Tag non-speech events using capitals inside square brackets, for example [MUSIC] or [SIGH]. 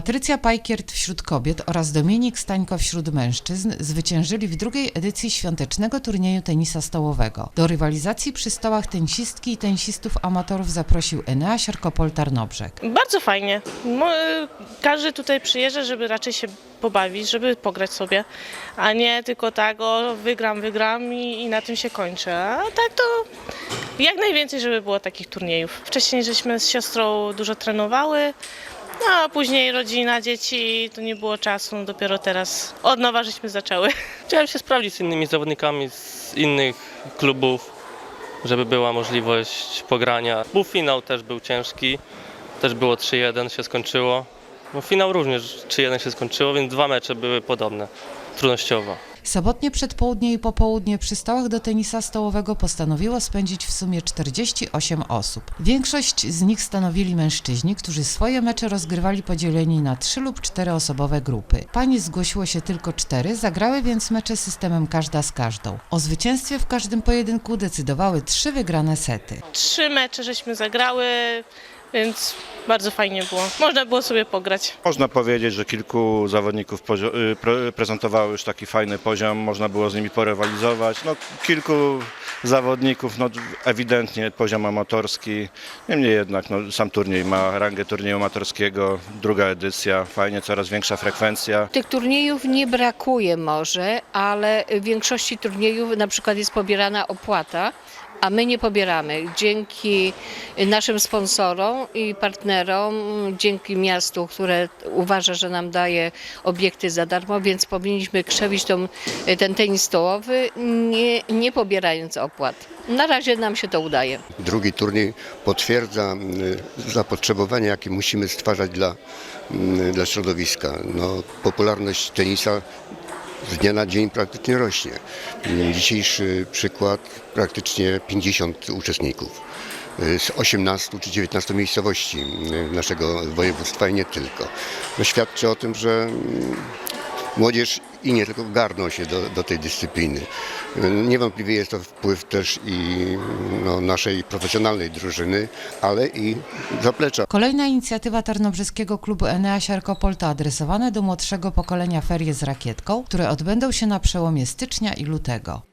Patrycja Pajkiert wśród kobiet oraz Dominik Stańko wśród mężczyzn zwyciężyli w drugiej edycji świątecznego turnieju tenisa stołowego. Do rywalizacji przy stołach tenisistki i tenisistów amatorów zaprosił Enea Siarkopol-Tarnobrzeg. Bardzo fajnie. Każdy tutaj przyjeżdża, żeby raczej się pobawić, żeby pograć sobie, a nie tylko tak, o wygram, wygram i, i na tym się kończy. A tak to jak najwięcej, żeby było takich turniejów. Wcześniej żeśmy z siostrą dużo trenowały, no a później rodzina, dzieci, to nie było czasu, no dopiero teraz od nowa żeśmy zaczęły. [LAUGHS] Chciałem się sprawdzić z innymi zawodnikami z innych klubów, żeby była możliwość pogrania. Był finał, też był ciężki, też było 3-1 się skończyło. No, finał również 3-1 się skończyło, więc dwa mecze były podobne, trudnościowo. Sobotnie przedpołudnie i popołudnie przy stołach do tenisa stołowego postanowiło spędzić w sumie 48 osób. Większość z nich stanowili mężczyźni, którzy swoje mecze rozgrywali podzieleni na trzy lub cztery osobowe grupy. Pani zgłosiło się tylko cztery, zagrały więc mecze systemem każda z każdą. O zwycięstwie w każdym pojedynku decydowały trzy wygrane sety. Trzy mecze żeśmy zagrały, więc bardzo fajnie było. Można było sobie pograć. Można powiedzieć, że kilku zawodników y, pre- prezentowało już taki fajny poziom, można było z nimi porywalizować. No, kilku zawodników, no, ewidentnie poziom amatorski, niemniej jednak no, sam turniej ma rangę turnieju amatorskiego, druga edycja, fajnie, coraz większa frekwencja. Tych turniejów nie brakuje może, ale w większości turniejów na przykład jest pobierana opłata, a my nie pobieramy. Dzięki naszym sponsorom i partnerom, dzięki miastu, które uważa, że nam daje obiekty za darmo, więc powinniśmy krzewić tą, ten tenis stołowy, nie, nie pobierając opłat. Na razie nam się to udaje. Drugi turniej potwierdza y, zapotrzebowanie, jakie musimy stwarzać dla, y, dla środowiska. No, popularność tenisa z dnia na dzień praktycznie rośnie. Dzisiejszy przykład praktycznie 50 uczestników y, z 18 czy 19 miejscowości y, naszego województwa i nie tylko. No, świadczy o tym, że mm, młodzież i nie tylko garną się do, do tej dyscypliny. Niewątpliwie jest to wpływ też i no, naszej profesjonalnej drużyny, ale i zaplecza. Kolejna inicjatywa Tarnobrzeskiego Klubu Enea Siarkopol to adresowane do młodszego pokolenia ferie z rakietką, które odbędą się na przełomie stycznia i lutego.